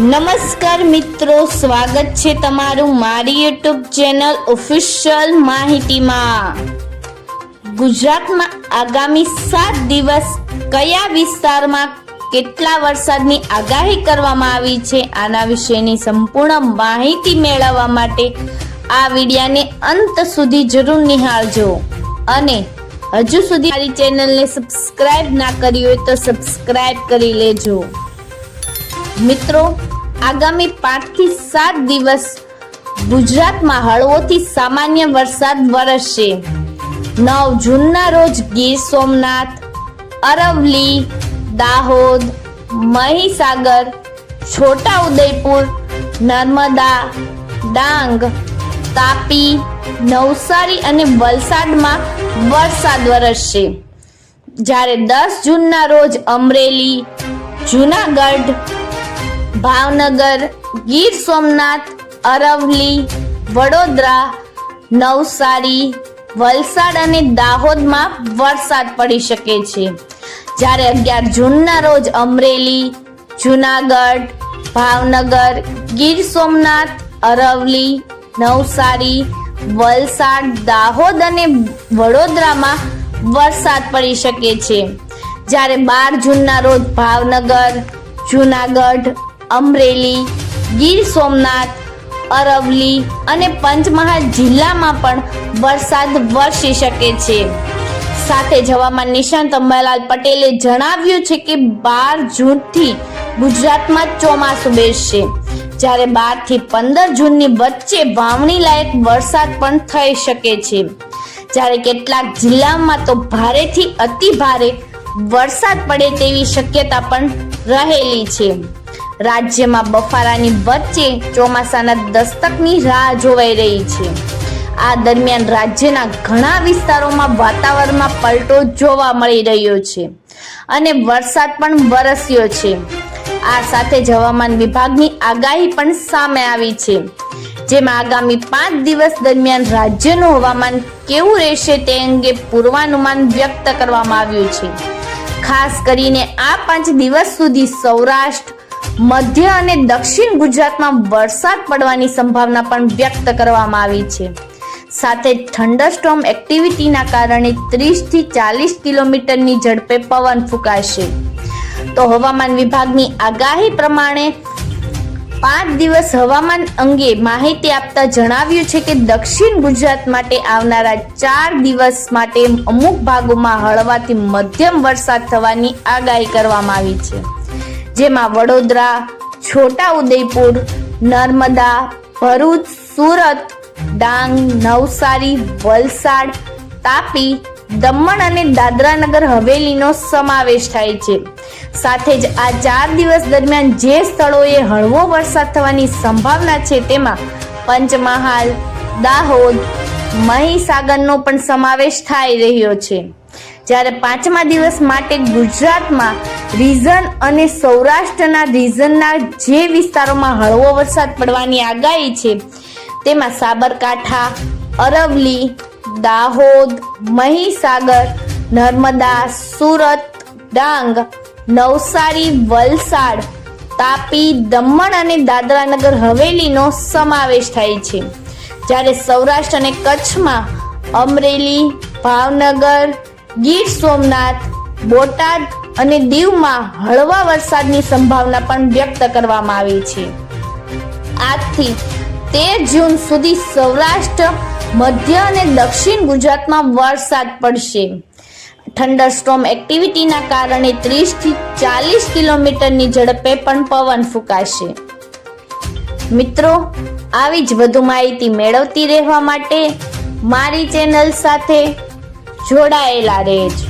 નમસ્કાર મિત્રો, સ્વાગત છે તમારું મારી યુટ્યુબ ચેનલ ઓફિશિયલ માહિતીમાં. ગુજરાતમાં આગામી સાત દિવસ કયા વિસ્તારમાં કેટલા વરસાદની આગાહી કરવામાં આવી છે, આના વિશેની સંપૂર્ણ માહિતી મેળવવા માટે આ વિડિયાને અંત સુધી જરૂર નિહાળજો. અને હજુ સુધી મારી ચેનલને સબસ્ક્રાઇબ ના કરી હોય તો સબસ્ક્રાઇબ કરી લેજો. મિત્રો, આગામી પાંચથી સાત દિવસ ગુજરાતમાં હળવોથી સામાન્ય વરસાદ વરસશે. નવ જૂનના રોજ ગીર સોમનાથ અરવલી દાહોદ, મહીસાગર છોટા ઉદયપુર નર્મદા, ડાંગ, તાપી, નવસારી અને વલસાડમાં વરસાદ વરસશે. જ્યારે દસ જૂનના રોજ અમરેલી, જુનાગઢ ભાવનગર, ગીર સોમનાથ અરવલી વડોદરા, નવસારી, વલસાડ અને દાહોદમાં વરસાદ પડી શકે છે. જ્યારે અગિયાર જૂનના રોજ અમરેલી, જુનાગઢ, ભાવનગર, ગીર સોમનાથ અરવલી નવસારી, વલસાડ, દાહોદ અને વડોદરામાં વરસાદ પડી શકે છે. જ્યારે બાર જૂનના રોજ ભાવનગર, જુનાગઢ અમરેલી, ગીર સોમનાથ અરવલી અને પંચમહાલ જિલ્લામાં પણ વરસાદ વરસી શકે છે. સાથે જવામાં નિષ્ણાંત અંબાલાલ પટેલે જણાવ્યું છે કે બાર જૂનથી ગુજરાતમાં ચોમાસું બેસશે. જ્યારે બારથી પંદર જૂનની વચ્ચે વાવણી લાયક વરસાદ પણ થઈ શકે છે. જ્યારે કેટલાક જિલ્લામાં તો ભારેથી અતિ ભારે વરસાદ પડે તેવી શક્યતા પણ રહેલી છે. રાજ્યમાં બફારાની વચ્ચે ચોમાસાના દસ્તકની રાહ જોવાઈ રહી છે. આ દરમિયાન રાજ્યના ઘણા વિસ્તારોમાં વાતાવરણમાં પલટો જોવા મળી રહ્યો છે અને વરસાદ પણ વરસ્યો છે. આ સાથે જ હવામાન વિભાગની આગાહી પણ સામે આવી છે. જેમાં આગામી પાંચ દિવસ દરમિયાન રાજ્યનું હવામાન કેવું રહેશે તે અંગે પૂર્વાનુમાન વ્યક્ત કરવામાં આવ્યું છે. ખાસ કરીને આ પાંચ દિવસ સુધી સૌરાષ્ટ્ર મધ્ય અને દક્ષિણ ગુજરાતમાં વરસાદ પડવાની સંભાવના પણ વ્યક્ત કરવામાં આવી છે. સાથે થંડરસ્ટોમ એક્ટિવિટીના કારણે ત્રીસથી ચાલીસ કિલોમીટરની ઝડપે પવન ફૂંકાશે. તો હવામાન વિભાગની આગાહી પ્રમાણે પાંચ દિવસ હવામાન અંગે માહિતી આપતા જણાવ્યું છે કે દક્ષિણ ગુજરાત માટે આવનારા ચાર દિવસ માટે અમુક ભાગોમાં હળવાથી મધ્યમ વરસાદ થવાની આગાહી કરવામાં આવી છે. જેમાં વડોદરા છોટા ઉદયપુર નર્મદા, ભરૂચ, સુરત, ડાંગ, નવસારી, વલસાડ, તાપી, દમણ અને દાદરા નગર હવેલીનો સમાવેશ થાય છે. સાથે જ આ ચાર દિવસ દરમિયાન જે સ્થળોએ હળવો વરસાદ થવાની સંભાવના છે તેમાં પંચમહાલ, દાહોદ, મહીસાગરનો પણ સમાવેશ થઈ રહ્યો છે. જ્યારે પાંચમા દિવસ માટે ગુજરાતમાં રીઝન અને સૌરાષ્ટ્રના રીઝનના જે વિસ્તારોમાં હળવો વરસાદ પડવાની આગાહી છે, તેમાં સાબરકાંઠા અરવલી દાહોદ, મહીસાગર, નર્મદા, સુરત, ડાંગ, નવસારી, વલસાડ, તાપી, દમણ અને દાદરાનગર હવેલીનો સમાવેશ થાય છે. જ્યારે સૌરાષ્ટ્ર અને કચ્છમાં અમરેલી, ભાવનગર ગીર સોમનાથ, બોટાદ અને દીવમાં હળવા વરસાદની સંભાવના પણ વ્યક્ત કરવામાં આવી છે. આજથી તેર જૂન સુધી સૌરાષ્ટ્ર, મધ્ય અને દક્ષિણ ગુજરાતમાં વરસાદ પડશે. થંડરસ્ટોમ એક્ટિવિટીના કારણે ત્રીસથી ચાલીસ કિલોમીટરની ઝડપે પણ પવન ફૂંકાશે. મિત્રો, આવી જ વધુ માહિતી મેળવતી રહેવા માટે મારી ચેનલ સાથે જોડાયેલા રહેજો.